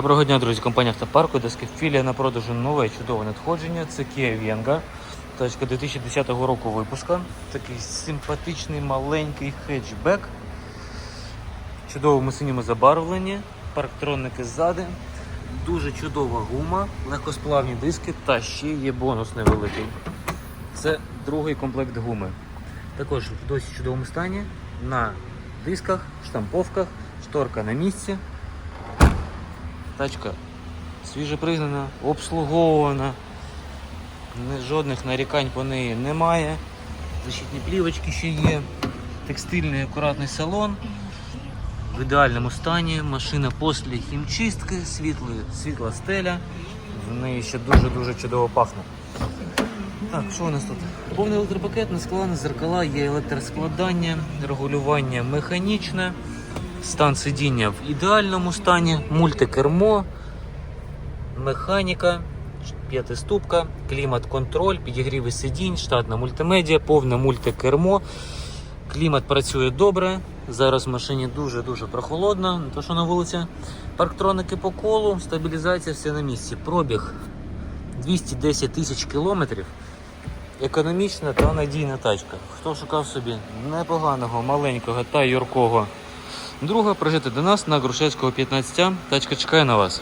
Доброго дня, друзі, компанія Автопарку, дески філія на продажу нове чудове надходження. Це Kia Venga. Тачка 2010 року випуска. Такий симпатичний маленький хетчбек. Чудовому синьому забарвленні, парктронники ззади, дуже чудова гума, легкосплавні диски та ще є бонус невеликий. Це другий комплект гуми. Також в досі чудовому стані на дисках, штамповках, шторка на місці. Тачка свіже пригнана, обслуговувана. Жодних нарікань по неї немає. Защитні плівочки ще є. Текстильний акуратний салон. В ідеальному стані. Машина після хімчистки, світлий, світла стеля. В неї ще дуже-дуже чудово пахне. Так, що у нас тут? Повний електропакет, нескладне зеркала, є електроскладання, регулювання механічне, стан сидіння в ідеальному стані, мультикермо, механіка, п'ятиступка, клімат-контроль, підігріви сидінь, штатна мультимедіа, повне мультикермо. Клімат працює добре. Зараз в машині дуже-дуже прохолодно, не то що на вулиці. Парктроники по колу, стабілізація все на місці. Пробіг 210 тисяч кілометрів. Економічна та надійна тачка. Хто шукав собі непоганого, маленького та юркого друга, приїжджайте до нас на Грушевського 15. Тачка чекає на вас.